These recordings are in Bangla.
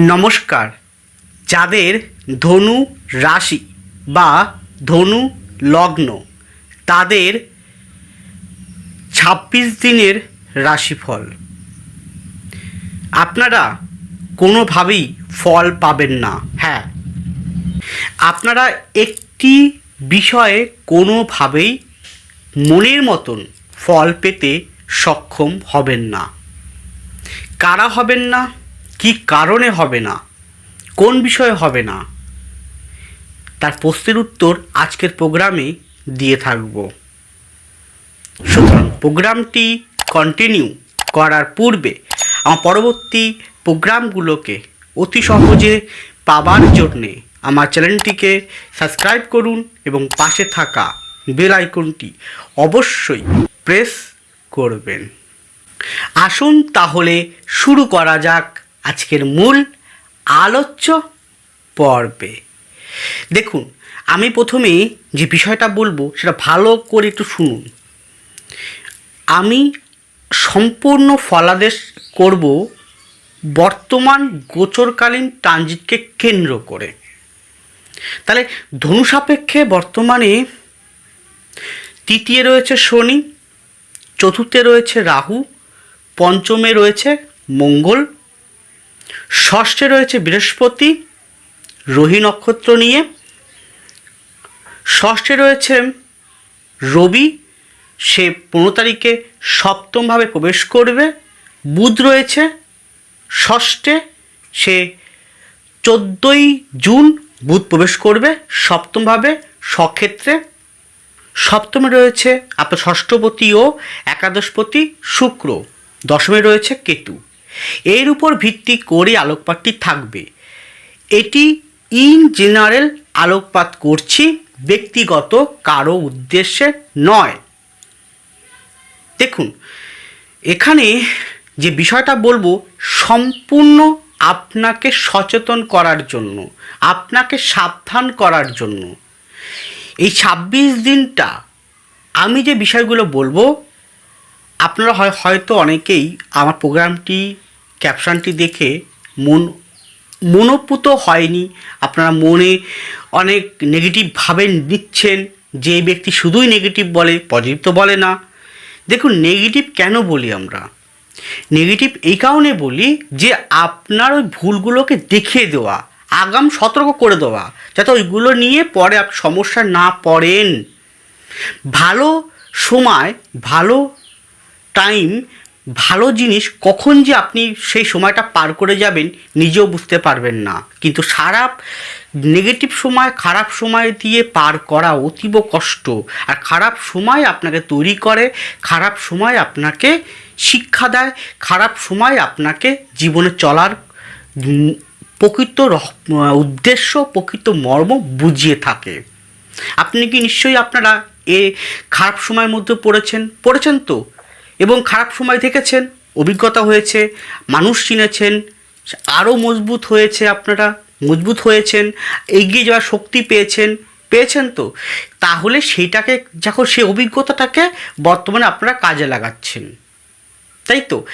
নমস্কার। যাদের ধনু রাশি বা ধনু লগ্ন, তাদের ছাব্বিশ দিনের রাশিফল। আপনারা কোনোভাবেই ফল পাবেন না। হ্যাঁ আপনারা একটি বিষয়ে কোনোভাবেই মনের মতন ফল পেতে সক্ষম হবেন না। কারা হবেন না? কি কারণে হবে না? কোন বিষয়ে হবে না? তার প্রশ্নের উত্তর আজকের প্রোগ্রামে দিয়ে থাকব। সুতরাং প্রোগ্রামটি কন্টিনিউ করার পূর্বে আমার পরবর্তী প্রোগ্রামগুলোকে অতি সহজে পাবার জন্যে আমার চ্যানেলটিকে সাবস্ক্রাইব করুন এবং পাশে থাকা বেল আইকনটি অবশ্যই প্রেস করবেন। আসুন তাহলে শুরু করা যাক আজকের মূল আলোচ্য পর্বে। দেখুন, আমি প্রথমে যে বিষয়টা বলব, সেটা ভালো করে একটু শুনুন। আমি সম্পূর্ণ ফলাদেশ করব বর্তমান গোচরকালীন ট্রানজিটকে কেন্দ্র করে। তাহলে ধনু সাপেক্ষে বর্তমানে তৃতীয় রয়েছে শনি, চতুর্থে রয়েছে রাহু, পঞ্চমে রয়েছে মঙ্গল ষষ্ঠে রয়েছে বৃহস্পতি, রোহি নক্ষত্র নিয়ে। ষষ্ঠে রয়েছে রবি, সে পনেরো তারিখে সপ্তমভাবে প্রবেশ করবে। বুধ রয়েছে ষষ্ঠে, সে চোদ্দোই জুন বুধ প্রবেশ করবে সপ্তমভাবে সক্ষেত্রে। সপ্তমে রয়েছে আপনার ষষ্ঠপতি ও একাদশপতি শুক্র, দশমে রয়েছে কেতু। এর উপর ভিত্তি করে আলোকপাতটি থাকবে। এটি ইন জেনারেল আলোকপাত করছি, ব্যক্তিগত, কারও উদ্দেশ্যে নয়। দেখুন, এখানে যে বিষয়টা বলব, সম্পূর্ণ আপনাকে সচেতন করার জন্য, আপনাকে সাবধান করার জন্য। এই ছাব্বিশ দিনটা আমি যে বিষয়গুলো বলব আপনারা হয়, হয়তো অনেকেই আমার প্রোগ্রামটি ক্যাপশনটি দেখে মন, মনোপুত হয়নি। আপনারা মনে অনেক নেগেটিভভাবে নিচ্ছেন যে ব্যক্তি শুধুই নেগেটিভ বলে পজিটিভ তো বলে না। দেখুন নেগেটিভ কেন বলি আমরা? নেগেটিভ এই কারণে বলি যে আপনার ওই ভুলগুলোকে দেখিয়ে দেওয়া, আগাম সতর্ক করে দেওয়া, যাতে ওইগুলো নিয়ে পরে আপনি সমস্যা না পড়েন। ভালো সময়, ভালো টাইম ভালো জিনিস কখন যে আপনি সেই সময়টা পার করে যাবেন নিজেও বুঝতে পারবেন না। কিন্তু সারা নেগেটিভ সময়, খারাপ সময় দিয়ে পার করা অতীব কষ্ট। আর খারাপ সময় আপনাকে তৈরি করে, খারাপ সময় আপনাকে শিক্ষা দেয়, খারাপ সময় আপনাকে জীবনে চলার প্রকৃত উদ্দেশ্য, প্রকৃত মর্ম বুঝিয়ে থাকে। আপনি কি নিশ্চয়ই আপনারা এ খারাপ সময়ের মধ্যে পড়েছেন? পড়েছেন তো? এবং খারাপ সময় দেখেছেন, অভিজ্ঞতা হয়েছে, মানুষ চিনেছেন, আরও মজবুত হয়েছে আপনারা, মজবুত হয়েছেন, এগিয়ে যাওয়ার শক্তি পেয়েছেন পেয়েছেন তো। তাহলে সেইটাকে যখন সেই অভিজ্ঞতাটাকে বর্তমানে আপনারা কাজে লাগাচ্ছেন। তাই তো?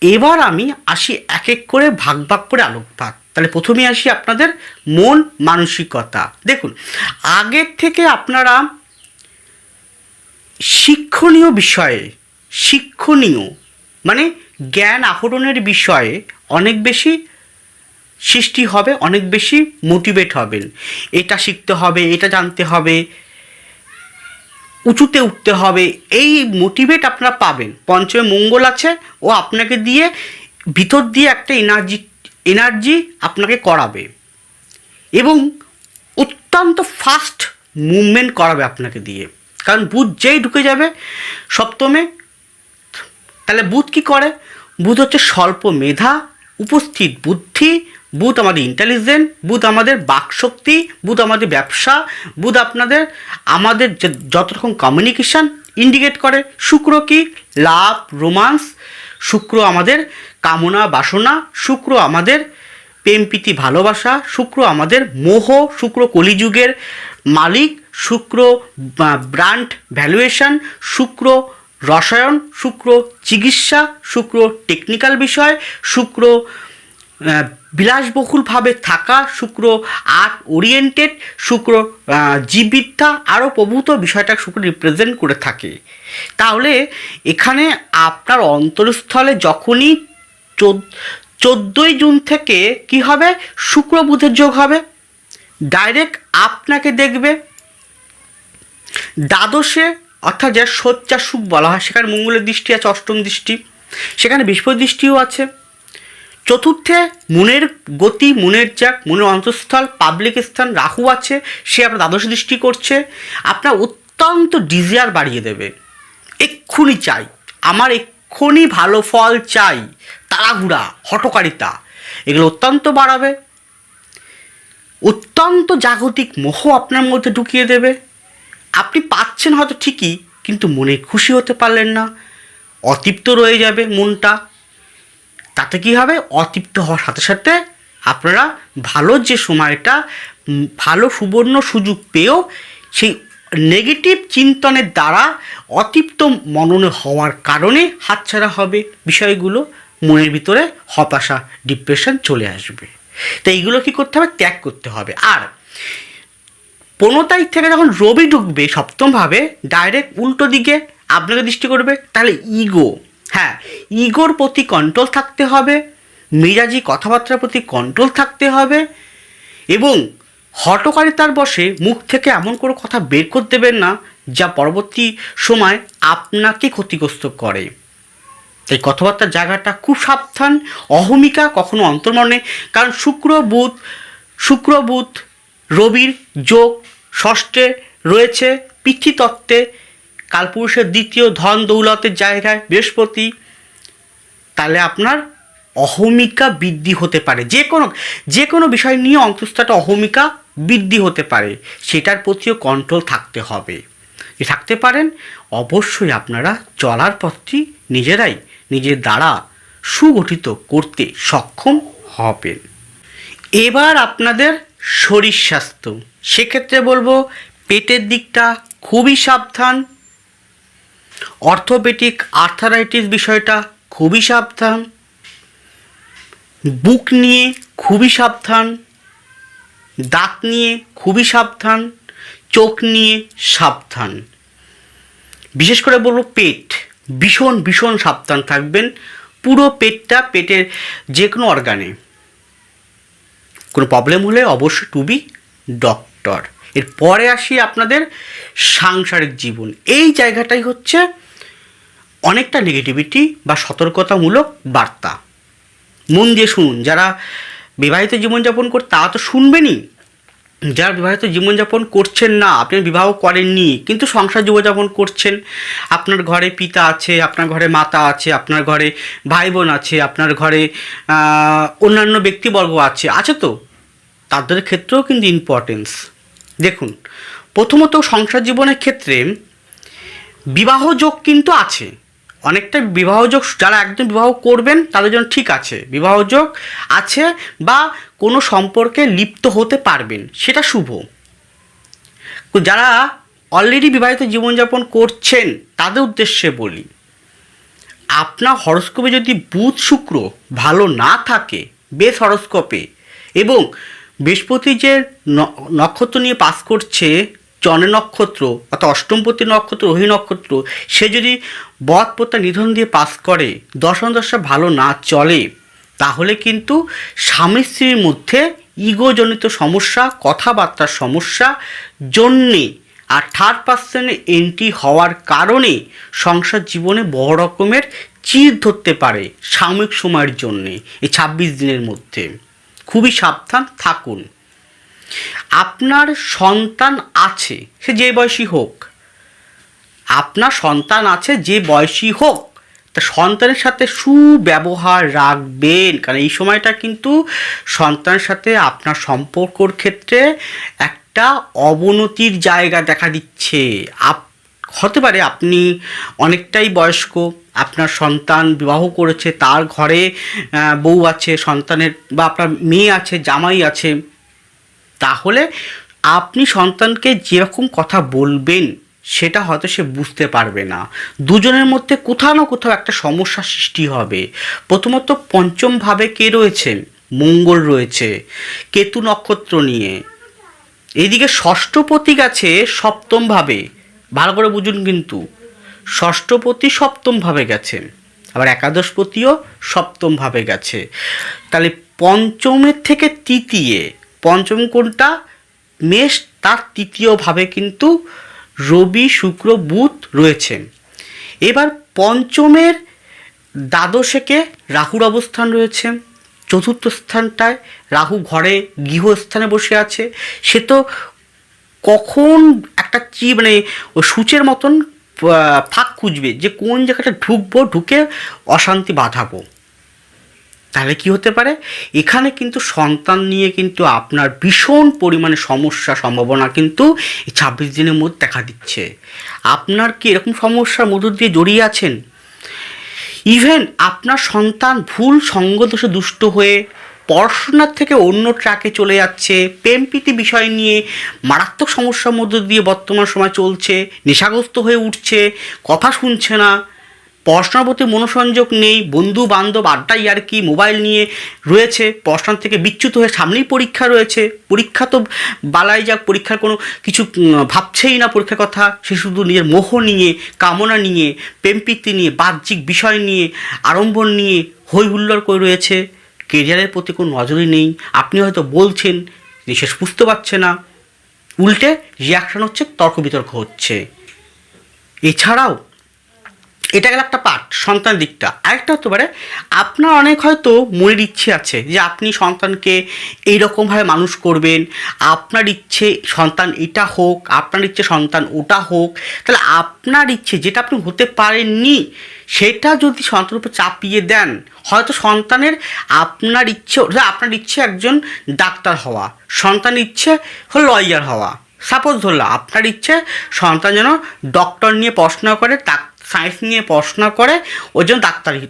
এবার আমি আসি এক এক করে, ভাগ ভাগ করে আলোকপাত। তাহলে প্রথমে আসি আপনাদের মন মানসিকতা। দেখুন, আগের থেকে আপনারা শিক্ষণীয় বিষয়ে শিক্ষণীয় মানে জ্ঞান আহরণের বিষয়ে অনেক বেশি সৃষ্টি হবে, অনেক বেশি মোটিভেট হবেন। এটা শিখতে হবে, এটা জানতে হবে, উঁচুতে উঠতে হবে, এই মোটিভেট আপনারা পাবেন। পঞ্চমে মঙ্গল আছে, ও আপনাকে দিয়ে ভিতর দিয়ে একটা এনার্জি এনার্জি আপনাকে করাবে। এবং অত্যন্ত ফাস্ট মুভমেন্ট করাবে আপনাকে দিয়ে। কারণ বুধ যেই ঢুকে যাবে, সপ্তমে তাহলে বুধ কি করে? বুধ হচ্ছে স্বল্প মেধা, উপস্থিত বুদ্ধি, বুধ আমাদের ইন্টেলিজেন্ট বুধ আমাদের বাকশক্তি, বুধ আমাদের ব্যবসা, বুধ আপনাদের, আমাদের যত রকম কমিউনিকেশান ইন্ডিকেট করে, শুক্র কি? লাভ রোমান্স শুক্র আমাদের কামনা, বাসনা, শুক্র আমাদের প্রেম, প্রীতি, ভালোবাসা, শুক্র আমাদের মোহ, শুক্র কলিযুগের মালিক, শুক্র ব্র্যান্ড ভ্যালুয়েশন শুক্র রসায়ন, শুক্র চিকিৎসা, শুক্র টেকনিক্যাল বিষয়, শুক্র বিলাসবহুলভাবে থাকা, শুক্র আর্ট ওরিয়েন্টেড শুক্র জীববিদ্যা আরও প্রভূত বিষয়টা শুক্র রিপ্রেজেন্ট করে থাকে। তাহলে এখানে আপনার অন্তরস্থলে যখনই চোদ্দোই জুন থেকে কি হবে? শুক্র বুধের যোগ হবে। ডাইরেক্ট আপনাকে দেখবে। দ্বাদশে অর্থাৎ যা শয্যা সুখ বলা হয়, সেখানে মঙ্গলের দৃষ্টি আছে, অষ্টম দৃষ্টি। সেখানে বৃহস্পতি দৃষ্টিও আছে। চতুর্থে, মনের গতি, মনের যাক মনের অন্তঃস্থল পাবলিক স্থান রাহু আছে, সে আপনার দ্বাদশ দৃষ্টি করছে। আপনার অত্যন্ত ডিজিয়ার বাড়িয়ে দেবে। এক্ষুনি চাই। আমার এক্ষুনি ভালো ফল চাই। তাড়াহুড়া হটকারিতা এগুলো অত্যন্ত বাড়াবে। অত্যন্ত জাগতিক মোহ আপনার মধ্যে ঢুকিয়ে দেবে। আপনি পাচ্ছেন হয়তো ঠিকই, কিন্তু মনে খুশি হতে পারলেন না। অতৃপ্ত রয়ে যাবে মনটা। তাতে কি হবে? অতৃপ্ত হওয়ার সাথে সাথে আপনারা ভালো যে সময়টা ভালো সুবর্ণ সুযোগ পেয়েও সেই নেগেটিভ চিন্তনের দ্বারা অতৃপ্ত মননে হওয়ার কারণে হাতছাড়া হবে। বিষয়গুলো মনের ভিতরে হতাশা ডিপ্রেশন চলে আসবে। তো এইগুলো কি করতে হবে? ত্যাগ করতে হবে। আর পনেরো তারিখ থেকে যখন রবি ঢুকবে সপ্তমভাবে ডাইরেক্ট উল্টো দিকে আপনাকে দৃষ্টি করবে, তাহলে ইগো হ্যাঁ ইগোর প্রতি কন্ট্রোল থাকতে হবে, মেজাজি কথাবার্তার প্রতি কন্ট্রোল থাকতে হবে এবং হটকারিতার বসে মুখ থেকে এমন কোনো কথা বের করতে দেবেন না যা পরবর্তী সময় আপনাকে ক্ষতিগ্রস্ত করে। তাই কথাবার্তার জায়গাটা খুব সাবধান, অহমিকা কখনো অন্তর্মনে। কারণ শুক্র বুধ শুক্র বুধ রবির যোগ ষষ্ঠে রয়েছে পিতৃতত্ত্বে। কালপুরুষের দ্বিতীয় ধন দৌলতের জায়গায় বৃহস্পতি। তাহলে আপনার অহমিকা বৃদ্ধি হতে পারে। যে কোনো যে কোনো বিষয় নিয়ে অন্তঃস্থটা অহমিকা বৃদ্ধি হতে পারে। সেটার প্রতিও কন্ট্রোল থাকতে হবে। যে থাকতে পারেন, অবশ্যই আপনারা চলার পথটি নিজেরাই, নিজের দ্বারা সুগঠিত করতে সক্ষম হবেন। এবার আপনাদের শরীর স্বাস্থ্য। সেক্ষেত্রে বলব, পেটের দিকটা খুবই সাবধান। অর্থোপেটিক আর্থারাইটিস বিষয়টা খুবই সাবধান। বুক নিয়ে খুবই সাবধান। দাঁত নিয়ে খুবই সাবধান। চোখ নিয়ে সাবধান। বিশেষ করে বলব, পেট ভীষণ ভীষণ সাবধান থাকবেন। পুরো পেটটা, পেটের যে কোনো অর্গানে কোনো প্রবলেম হলে অবশ্যই টু বি ডক্টর এরপরে আসি আপনাদের সাংসারিক জীবন। এই জায়গাটাই হচ্ছে অনেকটা নেগেটিভিটি বা সতর্কতামূলক বার্তা। মন দিয়ে শুনুন, যারা বিবাহিত জীবনযাপন করে তারা তো শুনবেনই। যারা বিবাহিত জীবনযাপন করছেন না, আপনি বিবাহ করেননি, কিন্তু সংসার জীবনযাপন করছেন, আপনার ঘরে পিতা আছে, আপনার ঘরে মাতা আছে, আপনার ঘরে ভাই বোন আছে, আপনার ঘরে অন্যান্য ব্যক্তিবর্গ আছে আছে তো? তাদের ক্ষেত্রেও কিন্তু ইম্পর্টেন্স দেখুন, প্রথমত সংসার জীবনের ক্ষেত্রে বিবাহ যোগ কিন্তু আছে। অনেকটা বিবাহযোগ যারা একদম বিবাহ করবেন, তাদের জন্য ঠিক আছে। বিবাহযোগ আছে বা কোনো সম্পর্কে লিপ্ত হতে পারবেন, সেটা শুভ। যারা অলরেডি বিবাহিত জীবনযাপন করছেন, তাদের উদ্দেশ্যে বলি, আপনার হরস্কোপে যদি বুধ শুক্র ভালো না থাকে, বেশ হরস্কোপে এবং বৃহস্পতি যে নক্ষত্র নিয়ে পাস করছে চনে নক্ষত্র অর্থাৎ অষ্টমপতি নক্ষত্র রোহী নক্ষত্র, সে যদি বধ প্রত্যয় নিধন দিয়ে পাস করে, দশম দশা ভালো না চলে তাহলে কিন্তু স্বামী স্ত্রীর মধ্যে ইগোজনিত সমস্যা, কথাবার্তার সমস্যা, জন্যে আর থার্ড পার্সনে এন্ট্রি হওয়ার কারণে সংসার জীবনে বড় রকমের চির ধরতে পারে সাময়িক সময়ের জন্যে এই ছাব্বিশ দিনের মধ্যে। খুবই সাবধান থাকুন। আপনার সন্তান আছে, সে যে বয়সী হোক। আপনার সন্তান আছে যে বয়সী হোক তা সন্তানের সাথে সুব্যবহার রাখবেন। কারণ এই সময়টা কিন্তু সন্তানের সাথে আপনার সম্পর্কর ক্ষেত্রে একটা অবনতির জায়গা দেখা দিচ্ছে। আপ হতে পারে আপনি অনেকটাই বয়স্ক, আপনার সন্তান বিবাহ করেছে, তার ঘরে বউ আছে, সন্তানের বা আপনার মেয়ে আছে, জামাই আছে। তাহলে আপনি সন্তানকে যেরকম কথা বলবেন সেটা হয়তো সে বুঝতে পারবে না। দুজনের মধ্যে কোথাও না কোথাও একটা সমস্যা সৃষ্টি হবে। প্রথমত পঞ্চমভাবে কে রয়েছেন? মঙ্গল রয়েছে। কেতু নক্ষত্র নিয়ে। এদিকে ষষ্ঠ ষষ্ঠপতি গেছে সপ্তমভাবে ভালো করে বুঝুন কিন্তু। ষষ্ঠপতি সপ্তমভাবে গেছে আবার একাদশপতিও সপ্তমভাবে গেছে। তাহলে পঞ্চমের থেকে তৃতীয়, পঞ্চম কোনটা? মেষ, তার তৃতীয়ভাবে কিন্তু রবি, শুক্র, বুধ রয়েছেন। এবার পঞ্চমের দ্বাদশেকে রাহুর অবস্থান রয়েছে। চতুর্থ স্থানটায় রাহু ঘরে গৃহস্থানে বসে আছে। সে তো কখন একটা চি মানে সূচের মতন ফাঁক খুঁজবে যে কোন জায়গাটা ঢুকবো, ঢুকে অশান্তি বাঁধাবো। তাহলে কি হতে পারে? এখানে কিন্তু সন্তান নিয়ে কিন্তু আপনার ভীষণ পরিমাণে সমস্যা সম্ভাবনা কিন্তু ছাব্বিশ দিনের মধ্যে দেখা দিচ্ছে। আপনার কি এরকম সমস্যার মধ্য দিয়ে জড়িয়ে আছেন? ইভেন আপনার সন্তান ভুল সঙ্গদোষে দুষ্ট হয়ে পড়াশোনার থেকে অন্য ট্র্যাকে চলে যাচ্ছে, প্রেমপ্রীতি বিষয় নিয়ে মারাত্মক সমস্যার মধ্য দিয়ে বর্তমান সময় চলছে, নেশাগ্রস্ত হয়ে উঠছে, কথা শুনছে না পড়াশোনার প্রতি মনোসংযোগ নেই বন্ধু বান্ধব আড্ডা ইয়ার্কি মোবাইল নিয়ে রয়েছে। পড়াশোনা থেকে বিচ্যুত হয়ে সামনেই পরীক্ষা রয়েছে। পরীক্ষা তো বালাই যাক, পরীক্ষার কোনো কিছু ভাবছেই না পরীক্ষার কথা। সে শুধু নিজের মোহ নিয়ে, কামনা নিয়ে, প্রেমপ্রীতি নিয়ে, বাহ্যিক বিষয় নিয়ে, আড়ম্বর নিয়ে হই হুল্লোড় করে রয়েছে। কেরিয়ারের প্রতি কোনো নজরই নেই। আপনি হয়তো বলছেন শেষ বুঝতে পারছে না। উল্টে রিয়াকশান হচ্ছে, তর্ক বিতর্ক হচ্ছে। এছাড়াও এটা গেল একটা পার্ট সন্তান দিকটা। আরেকটা হতে পারে, আপনার অনেক হয়তো মনের ইচ্ছে আছে যে আপনি সন্তানকে এইরকমভাবে মানুষ করবেন, আপনার ইচ্ছে সন্তান এটা হোক, আপনার ইচ্ছে সন্তান ওটা হোক, তাহলে আপনার ইচ্ছে যেটা আপনি হতে পারেননি, সেটা যদি সন্তানের উপর চাপিয়ে দেন, হয়তো সন্তানের আপনার ইচ্ছে আপনার ইচ্ছে একজন ডাক্তার হওয়া সন্তানের ইচ্ছে হলো লয়ার হওয়া। সাপোজ ধরলাম, আপনার ইচ্ছে সন্তান যেন ডক্টর নিয়ে পড়াশোনা করে সায়েন্স নিয়ে পড়াশোনা করে ওই জন্য ডাক্তারি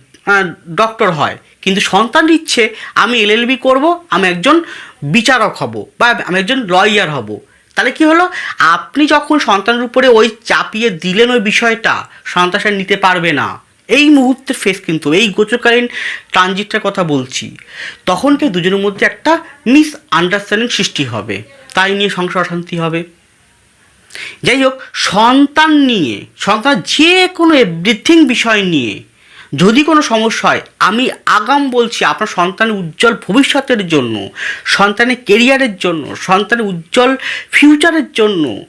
ডক্টর হয়। কিন্তু সন্তান ইচ্ছে আমি এলএলবি করব, আমি একজন বিচারক হব বা আমি একজন লয়ার হব। তাহলে কি হলো? আপনি যখন সন্তানের উপরে ওই চাপিয়ে দিলেন ওই বিষয়টা, সন্তান নিতে পারবে না। এই মুহূর্তের ফেস কিন্তু, এই গোচরকালীন ট্রানজিটটার কথা বলছি। তখন কি দুজনের মধ্যে একটা মিস আন্ডারস্ট্যান্ডিং সৃষ্টি হবে। তাই নিয়ে সংসার অশান্তি হবে। যাই হোক সন্তান নিয়ে, সন্তান যে কোনো এভরিথিং বিষয় নিয়ে যদি কোনো সমস্যা হয়, আমি আগাম বলছি আপনার সন্তানের উজ্জ্বল ভবিষ্যতের জন্য, সন্তানের কেরিয়ারের জন্য, সন্তানের উজ্জ্বল ফিউচারের জন্য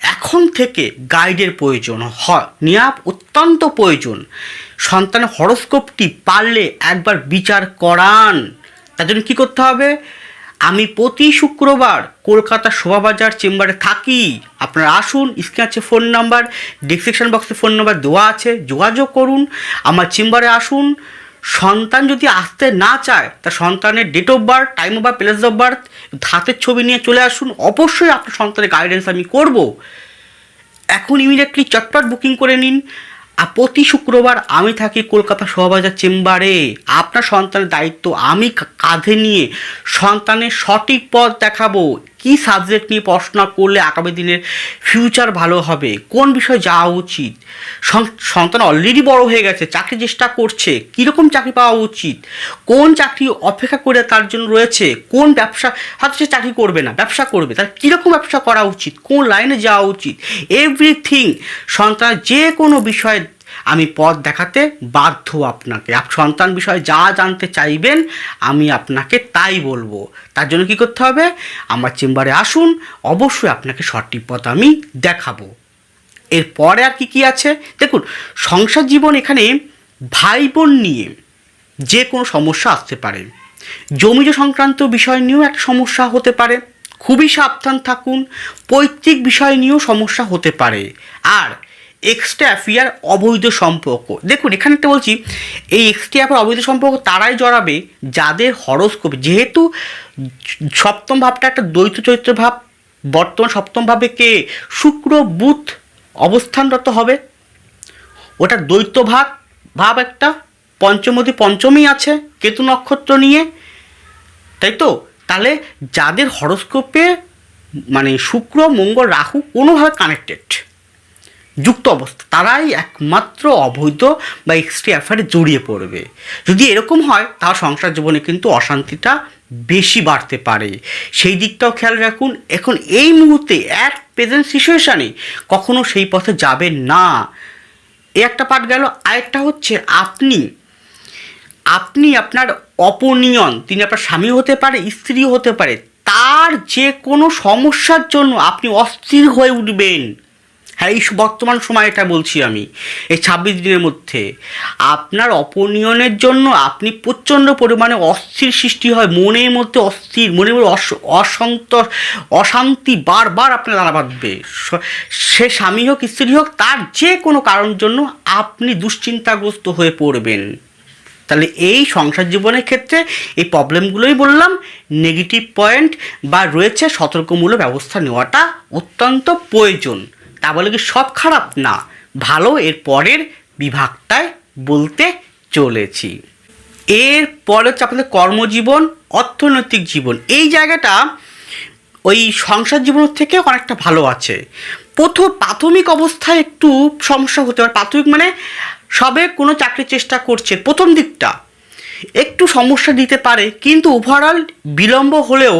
এখন থেকে গাইডের প্রয়োজন হয়, নেওয়া অত্যন্ত প্রয়োজন। সন্তানের হরস্কোপটি পারলে একবার বিচার করান। তার জন্য কী করতে হবে? আমি প্রতি শুক্রবার কলকাতা শোভাবাজার চেম্বারে থাকি। আপনারা আসুন, স্ক্রিনে আছে ফোন নাম্বার, ডিসক্রিপশন বক্সে ফোন নাম্বার দেওয়া আছে, যোগাযোগ করুন, আমার চেম্বারে আসুন। সন্তান যদি আসতে না চায় তা সন্তানের date of birth time of birth place of birth হাতের ছবি নিয়ে চলে আসুন। অবশ্যই আপনার সন্তানের গাইডেন্স আমি করব। এখন ইমিডিয়েটলি চটপট বুকিং করে নিন। প্রতি শুক্রবার আমি থাকি কলকাতা শোভাবাজার চেম্বারে। আপনার সন্তানের দায়িত্ব আমি কাঁধে নিয়ে সন্তানের সঠিক পথ দেখাবো। কি সাবজেক্ট নিয়ে পড়াশোনা করলে আগামী দিনের ফিউচার ভালো হবে? কোন বিষয়ে যাওয়া উচিত? সন- সন্তান অলরেডি বড় হয়ে গেছে, চাকরি চেষ্টা করছে, কীরকম চাকরি পাওয়া উচিত? কোন চাকরি অপেক্ষা করে তার জন্য রয়েছে? কোন ব্যবসা, হয়তো সে চাকরি করবে না, ব্যবসা করবে, তার কীরকম ব্যবসা করা উচিত? কোন লাইনে যাওয়া উচিত? এভরিথিং সন্তান যে কোনো বিষয়ে আমি পথ দেখাতে বাধ্য আপনাকে। আপ সন্তান বিষয়ে যা জানতে চাইবেন, আমি আপনাকে তাই বলব। তার জন্য কি করতে হবে? আমার চেম্বারে আসুন, অবশ্যই আপনাকে সঠিক পথ আমি দেখাবো। এরপরে আর কি কি আছে? দেখুন, সংসার জীবন এখানে ভাই বোন নিয়ে যে কোনো সমস্যা আসতে পারে। জমিজ সংক্রান্ত বিষয় নিয়েও একটা সমস্যা হতে পারে। খুবই সাবধান থাকুন, পৈতৃক বিষয় নিয়েও সমস্যা হতে পারে। আর এক্সট্রা অ্যাফিয়ার অবৈধ সম্পর্ক। দেখুন, এখানে একটা বলছি, এই এক্সট্রা অ্যাফিয়ার অবৈধ সম্পর্ক তারাই জড়াবে যাদের হরস্কোপ যেহেতু সপ্তম ভাবটা একটা দ্বৈত চরিত্র ভাব, বর্তমান সপ্তম ভাবে কে? শুক্র, বুধ অবস্থানরত হবে। ওটা দ্বৈত ভাব ভাব একটা পঞ্চমতি পঞ্চমী আছে কেতু নক্ষত্র নিয়ে। তাই তো? তাহলে যাদের হরস্কোপে মানে শুক্র, মঙ্গল, রাহু কোনোভাবে কানেক্টেড যুক্ত অবস্থা। তারাই একমাত্র অবৈধ বা এক্সট্রি অ্যাফেয়ারে জড়িয়ে পড়বে। যদি এরকম হয় তাহলে সংসার জীবনে কিন্তু অশান্তিটা বেশি বাড়তে পারে। সেই দিকটাও খেয়াল রাখুন, এখন এই মুহূর্তে অ্যাট প্রেজেন্ট সিচুয়েশানে কখনও সেই পথে যাবেন না। এ একটা পার্ট গেল, আরেকটা হচ্ছে আপনি আপনি আপনার অপনিয়ন, তিনি আপনার স্বামী হতে পারে স্ত্রী হতে পারে, তার যে কোনো সমস্যার জন্য আপনি অস্থির হয়ে উঠবেন। হ্যাঁ এই বর্তমান সময় এটা বলছি আমি, এই ছাব্বিশ দিনের মধ্যে। আপনার অপনিয়নের জন্য আপনি প্রচণ্ড পরিমাণে অস্থির সৃষ্টি হয়, মনের মধ্যে অস্থির, মনের মধ্যে অস- অশান্ত অশান্তি বারবার আপনার দাঁড়া বাঁধবে সে স্বামী হোক, স্ত্রী হোক, তার যে কোনো কারণ জন্য আপনি দুশ্চিন্তাগ্রস্ত হয়ে পড়বেন। তাহলে এই সংসার জীবনের ক্ষেত্রে এই প্রবলেমগুলোই বললাম, নেগেটিভ পয়েন্ট বা রয়েছে সতর্কমূলক ব্যবস্থা নেওয়াটা অত্যন্ত প্রয়োজন। তা বলে কি সব খারাপ? না, ভালো এর পরের বিভাগটায় বলতে চলেছি। এর পরে হচ্ছে আপনাদের কর্মজীবন, অর্থনৈতিক জীবন। এই জায়গাটা ওই সংসার জীবন থেকে অনেকটা ভালো আছে। প্রথম প্রাথমিক অবস্থায় একটু সমস্যা হতে পারে। প্রাথমিক মানে সবে কোনো চাকরির চেষ্টা করছে প্রথম দিকটা। একটু সমস্যা দিতে পারে, কিন্তু ওভারঅল বিলম্ব হলেও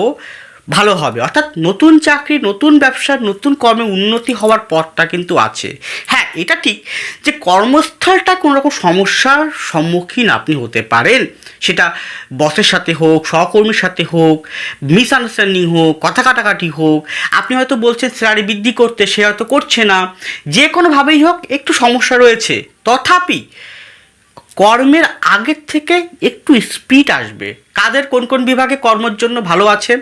ভালো হবে। অর্থাৎ নতুন চাকরি, নতুন ব্যবসা, নতুন কর্মে উন্নতি হওয়ার পথটা কিন্তু আছে। হ্যাঁ এটা ঠিক যে কর্মস্থলটা কোনো রকম সমস্যার সম্মুখীন আপনি হতে পারেন। সেটা বসের সাথে হোক, সহকর্মীর সাথে হোক মিসআন্ডারস্ট্যান্ডিং হোক, কথা কাটাকাটি হোক, আপনি হয়তো বলছেন স্যালারি বৃদ্ধি করতে, সে হয়তো করছে না। যে কোনোভাবেই হোক, একটু সমস্যা রয়েছে। তথাপি কর্মের আগের থেকে একটু স্পিড আসবে। কাদের কোন কোন বিভাগে কর্মের জন্য ভালো আছে?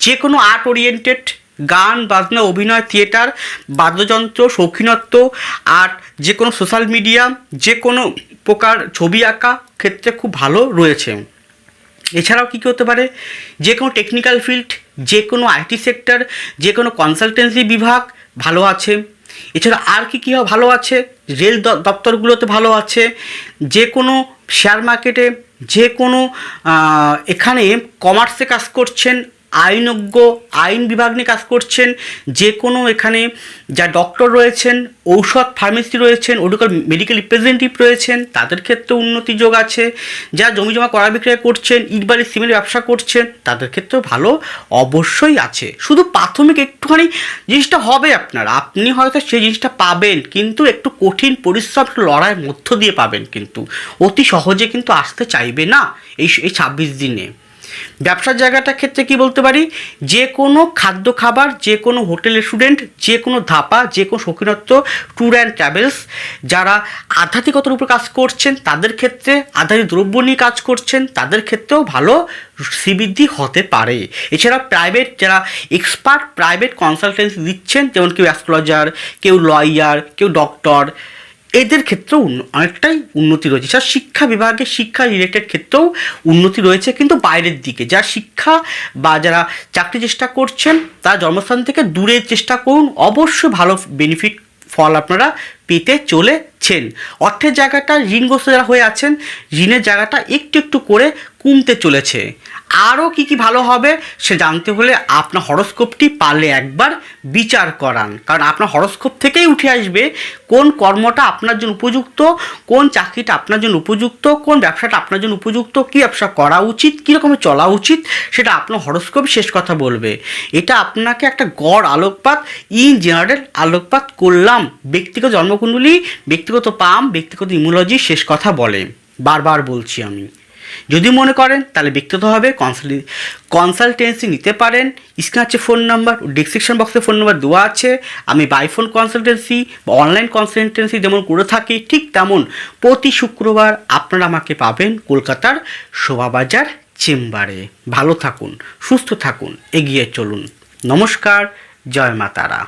যে কোনো আর্ট ওরিয়েন্টেড গান, বাজনা, অভিনয় থিয়েটার বাদ্যযন্ত্র, শৌখিনত্ব আর্ট যে কোনো সোশ্যাল মিডিয়া যে কোনো প্রকার ছবি আঁকা ক্ষেত্রে খুব ভালো রয়েছে। এছাড়াও কী কী হতে পারে? যে কোনো টেকনিক্যাল ফিল্ড যে কোনো আইটি সেক্টর যে কোনো কনসালটেন্সি বিভাগ ভালো আছে। এছাড়া আর কি কী ভালো আছে? রেল দপ্তরগুলোতে ভালো আছে। যে কোনো শেয়ার মার্কেটে যে কোনো এখানে কমার্সে কাজ করছেন আইনজ্ঞ, আইন বিভাগ নিয়ে কাজ করছেন, যে কোনো এখানে যা ডক্টর রয়েছেন, ঔষধ ফার্মেসি রয়েছেন ওডিকাল মেডিকেল রিপ্রেজেন্টেটিভ রয়েছেন, তাদের ক্ষেত্রে উন্নতি যোগ আছে। যা জমি জমা করা বিক্রয় করছেন ইটবাড়ি সিমেন্ট ব্যবসা করছেন, তাদের ক্ষেত্রেও ভালো অবশ্যই আছে। শুধু প্রাথমিক একটুখানি জিনিসটা হবে আপনার। আপনি হয়তো সেই জিনিসটা পাবেন, কিন্তু একটু কঠিন পরিশ্রম লড়াইয়ের মধ্য দিয়ে পাবেন কিন্তু। অতি সহজে কিন্তু আসতে চাইবে না এই এই ছাব্বিশ দিনে। ব্যবসার জায়গাটার ক্ষেত্রে কি বলতে পারি? যে কোনো খাদ্য খাবার, যে কোনো হোটেল রেস্টুরেন্ট যে কোনো ধাপা, যে কোনো শৌখিনত্ব, ট্যুর অ্যান্ড ট্রাভেলস, যারা আধ্যাত্মিকতার উপর কাজ করছেন, তাদের ক্ষেত্রে আধ্যাত্মিক দ্রব্য নিয়ে কাজ করছেন, তাদের ক্ষেত্রেও ভালো শ্রীবৃদ্ধি হতে পারে। এছাড়া প্রাইভেট যারা এক্সপার্ট প্রাইভেট কনসালটেন্সি দিচ্ছেন, যেমন কেউ অ্যাস্ট্রোলজার, কেউ লয়ার, কেউ ডক্টর এদের ক্ষেত্রেও অনেকটাই উন্নতি রয়েছে। এছাড়া শিক্ষা বিভাগে শিক্ষা রিলেটেড ক্ষেত্রেও উন্নতি রয়েছে, কিন্তু বাইরের দিকে। যারা শিক্ষা বা যারা চাকরি চেষ্টা করছেন, তারা জন্মস্থান থেকে দূরে চেষ্টা করুন। অবশ্যই ভালো বেনিফিট ফল আপনারা পেতে চলেছেন। অর্থের জায়গাটা ঋণগ্রস্ত যারা হয়ে আছেন, ঋণের জায়গাটা একটু একটু করে কমতে চলেছে। আরও কি কি ভালো হবে সে জানতে হলে আপনার হরস্কোপটি পারলে একবার বিচার করান। কারণ আপনার হরস্কোপ থেকেই উঠে আসবে কোন কর্মটা আপনার জন্য উপযুক্ত, কোন চাকরিটা আপনার জন্য উপযুক্ত, কোন ব্যবসাটা আপনার জন্য উপযুক্ত, কী ব্যবসা করা উচিত কীরকমে চলা উচিত, সেটা আপনার হরস্কোপ শেষ কথা বলবে। এটা আপনাকে একটা গড় আলোকপাত, ইন জেনারেল আলোকপাত করলাম। ব্যক্তিগত জন্মকুণ্ডলী, ব্যক্তিগত পাম, ব্যক্তিগত ইমোলজি শেষ কথা বলে। বারবার বলছি আমি। যদি মনে করেন, তাহলে ব্যক্তিগতভাবে কনসাল্টি কনসালটেন্সি নিতে পারেন। স্ক্রিন আছে ফোন নাম্বার ডিসক্রিপশন বক্সে ফোন নাম্বার দেওয়া আছে। আমি বাই ফোন কনসালটেন্সি বা অনলাইন কনসালটেন্সি যেমন করে থাকি, ঠিক তেমন প্রতি শুক্রবার আপনারা আমাকে পাবেন কলকাতার শোভাবাজার চেম্বারে। ভালো থাকুন, সুস্থ থাকুন, এগিয়ে চলুন। নমস্কার, জয় মা তারা।